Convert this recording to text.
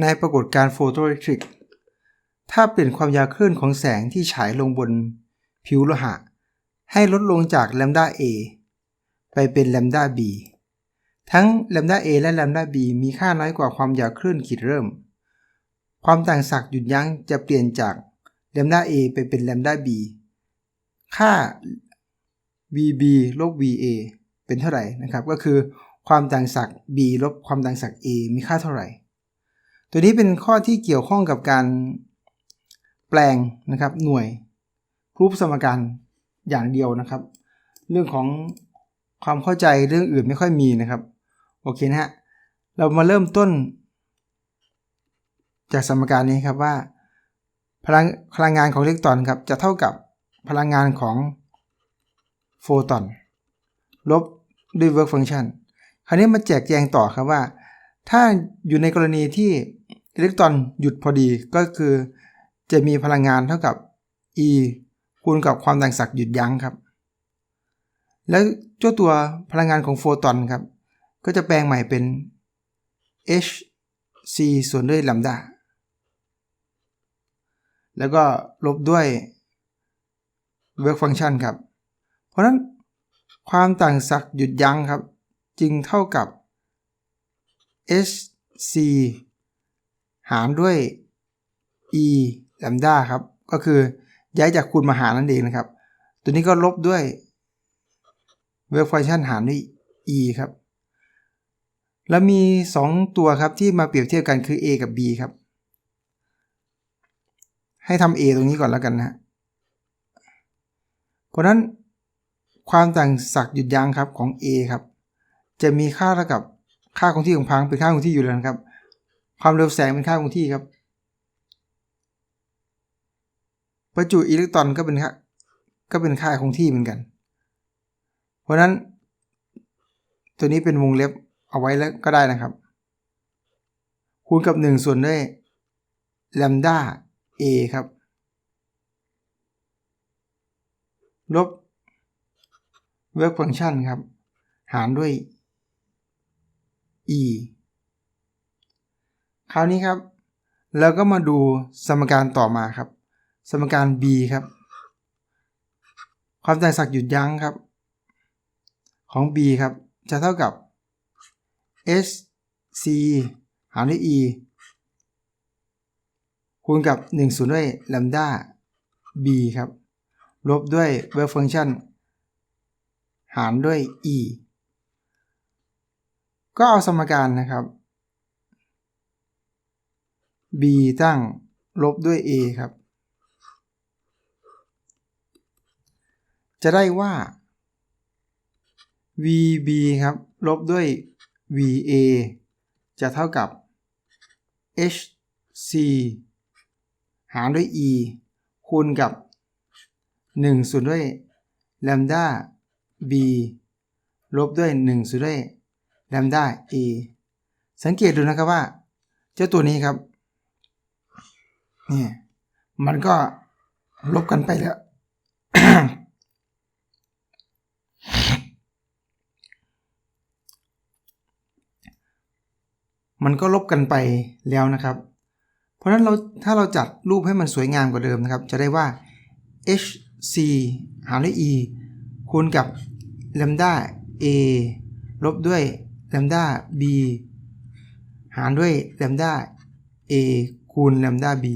ในปรากฏการณ์โฟโตอิเล็กทริก ถ้าเปลี่ยนความยาวคลื่นของแสงที่ฉายลงบนผิวโลหะ ให้ลดลงจากแลมดา A ไปเป็นแลมดา B ทั้งแลมดา A และแลมดา B มีค่าน้อยกว่าความยาวคลื่นขีดเริ่ม ความต่างศักย์หยุดยั้งจะเปลี่ยนจากแลมดา A ไปเป็นแลมดา B ค่า VB ลบ VA เป็นเท่าไหร่นะครับ ก็คือความต่างศักย์ B ลบความต่างศักย์ A มีค่าเท่าไหร่ ตัวนี้เป็นข้อที่เกี่ยวข้องกับการแปลงนะครับหน่วยรูปสมการอย่างเดียวนะครับ เรื่องของความเข้าใจเรื่องอื่นไม่ค่อยมีนะครับโอเคนะฮะเรามาเริ่มต้น จากสมการนี้ครับว่า พลังพลังงานของอิเล็กตรอนครับจะเท่ากับพลังงานของโฟตอนลบด้วย work function คราวนี้มาแจกแจงต่อครับว่า ถ้าอยู่ในกรณีที่ อิเล็กตรอนหยุดพอดีก็คือ จะมีพลังงานเท่ากับ e คูณกับความต่างศักย์หยุดยั้งครับ แล้วเจ้าตัวพลังงานของโฟตอนครับ ก็จะแปลงใหม่เป็น h c ส่วนด้วยลัมดาแล้วก็ลบด้วย work function ครับ เพราะฉะนั้นความต่างศักย์หยุดยั้งครับ จึงเท่ากับ h c หารด้วย e แลมด้าครับ ก็คือย้ายจากคูณมาหารนั่นเองนะครับ ตัวนี้ก็ลบด้วย work function หารด้วย e ครับ แล้วมี 2 ตัวครับที่มาเปรียบเทียบกันคือ a กับ b ครับ ให้ทำ a ตรงนี้ก่อนแล้วกันนะ เพราะนั้นความต่างศักย์หยุดยั้งครับของ a ครับ จะมีค่าเท่ากับค่าคงที่ของพังเป็นค่าคงที่อยู่แล้วนะครับ ความเร็วแสงเป็นค่าคงที่ครับ ประจุอิเล็กตรอนก็เป็นค่าก็เป็นค่าคงที่เหมือนกัน เพราะนั้น ตัวนี้เป็นวงเล็บเอาไว้แล้วก็ได้นะครับ คูณกับ 1 ส่วนด้วยแลมด้า a ครับ ลบ work function ครับ หารด้วย e คราวนี้ครับเราก็มาดูสมการต่อมาครับ สมการ b ครับ ความแต่างศักหยุดยั้งครับ ของ b ครับ จะเท่ากับ h c หารด้วย e คูณกับ 1 ส่วนด้วย lambda b ครับ ลบด้วย work function หารด้วย e ก็เอาสมการนะครับ b ตั้งลบด้วย a ครับ จะได้ว่า vb ครับ ลบด้วย va จะเท่ากับ hc หารด้วย e คูณกับ 1 ส่วนด้วย lambda b ลบด้วย 1 ส่วนด้วย lambda a สังเกตดูนะครับว่า เจ้าตัวนี้ครับ นี่มันก็ลบกันไปแล้ว มันก็ลบกันไปแล้วนะครับ เพราะฉะนั้นเราถ้าเราจัดรูปให้มันสวยงามกว่าเดิมนะครับ จะได้ว่า h c หารด้วย e คูณกับ lambda a ลบด้วย lambda b หารด้วย lambda a คูณ lambda b